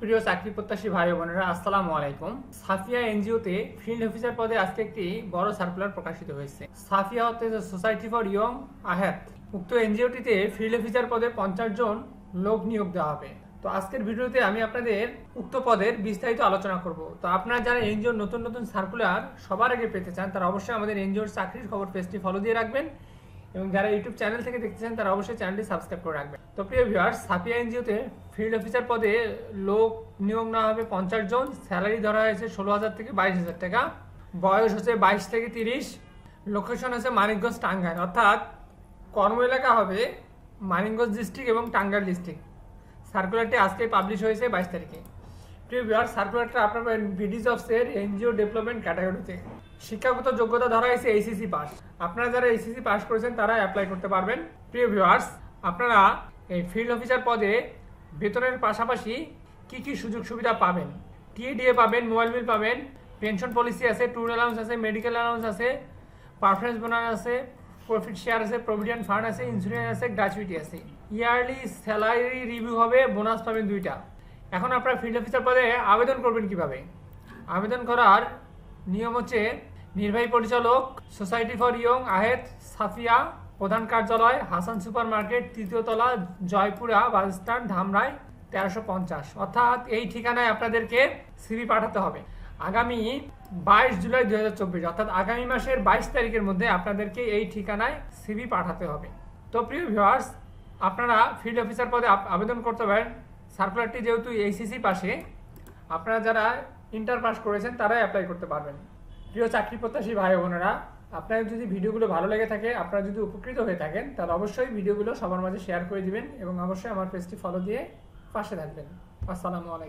প্রিয় চাকরি প্রত্যাশী ভাই বোনেরা, আসসালামু আলাইকুম। সাফিয়া এনজিওতে ফিল্ড অফিসার পদে আজকে একটি বড় সার্কুলার প্রকাশিত হয়েছে। সাফিয়া হতে সোসাইটি ফর ইয়ং আহাত, উক্ত এনজিওটিতে ফিল্ড অফিসার পদে পঞ্চাশ জন লোক নিয়োগ দেওয়া হবে। তো আজকের ভিডিওতে আমি আপনাদের উক্ত পদের বিস্তারিত আলোচনা করব। তো আপনারা যারা এনজিওর নতুন নতুন সার্কুলার সবার আগে পেতে চান, তারা অবশ্যই আমাদের এনজিওর চাকরির খবর পেজটি ফলো দিয়ে রাখবেন। এবং যারা ইউটিউব চ্যানেল থেকে দেখতে চান, তারা অবশ্যই চ্যানেলটি সাবস্ক্রাইব করে রাখবেন। তো প্রিয় ভিউয়ার্স সাফিয়া এনজিওতে ফিল্ড অফিসার পদে লোক নিয়োগ নেওয়া হবে পঞ্চাশ জন। স্যালারি ধরা হয়েছে ষোলো হাজার থেকে বাইশ হাজার টাকা। বয়স হচ্ছে বাইশ থেকে তিরিশ। লোকেশন হচ্ছে মানিকগঞ্জ টাঙ্গাইল। অর্থাৎ কর্ম এলাকা হবে মানিকগঞ্জ ডিস্ট্রিক্ট এবং টাঙ্গাইল ডিস্ট্রিক্ট সার্কুলারটি আজকে পাবলিশ হয়েছে বাইশ তারিখে। প্রিয় ভিউয়ার সার্কুলারটা আপনার বিডিজ অফসের এনজিও ডেভেলপমেন্ট ক্যাটাগরিতে শিক্ষাগত যোগ্যতা ধরা হয়েছে এইসিসি পাস আপনারা যারা এইসিসি পাস করেছেন, তারা অ্যাপ্লাই করতে পারবেন। প্রিয় ভিউয়ার্স আপনারা এই ফিল্ড অফিসার পদে বেতনের পাশাপাশি কি কি সুযোগ সুবিধা পাবেন? টিএডিএ পাবেন মোবাইল বিল পাবেন পেনশন পলিসি আছে ট্যুর অ্যালাউন্স আছে মেডিকেল অ্যালাউন্স আছে পারফরমেন্স বোনাস আছে প্রফিট শেয়ার আছে প্রভিডেন্ট ফান্ড আছে ইন্স্যুরেন্স আছে গ্র্যাচুইটি আছে। ইয়ারলি স্যালারি রিভিউ হবে বোনাস পাবেন দুইটা। এখন আপনারা ফিল্ড অফিসার পদে আবেদন করবেন কীভাবে? আবেদন করার নিয়ম হচ্ছে নির্বাহী পরিচালক society for young Ahed Safia, প্রধান কার্যালয়, হাসান সুপার মার্কেট তৃতীয় তলা, জয়পুরা বাস স্ট্যান্ড, ধামরাই, তেরোশো পঞ্চাশ। অর্থাৎ এই ঠিকানায় আপনাদেরকে সিভি পাঠাতে হবে। আগামী বাইশ জুলাই দু হাজার চব্বিশ, অর্থাৎ আগামী মাসের বাইশ তারিখের মধ্যে আপনাদেরকে এই ঠিকানায় সিভি পাঠাতে হবে। তো প্রিয় ভিউয়ার্স আপনারা ফিল্ড অফিসার পদে আবেদন করতে পারেন। সার্কুলারটি যেহেতু এইসিসি পাশে আপনারা যারা ইন্টার পাস করেছেন, তারাই অ্যাপ্লাই করতে পারবেন। প্রিয় চাকরি প্রত্যাশী ভাই বোনেরা আপনার যদি ভিডিওগুলো ভালো লেগে থাকে, আপনারা যদি উপকৃত হয়ে থাকেন, তাহলে অবশ্যই ভিডিওগুলো সবার মাঝে শেয়ার করে দিবেন এবং অবশ্যই আমার পেজটি ফলো দিয়ে পাশে থাকবেন। আসসালামু আলাইকুম।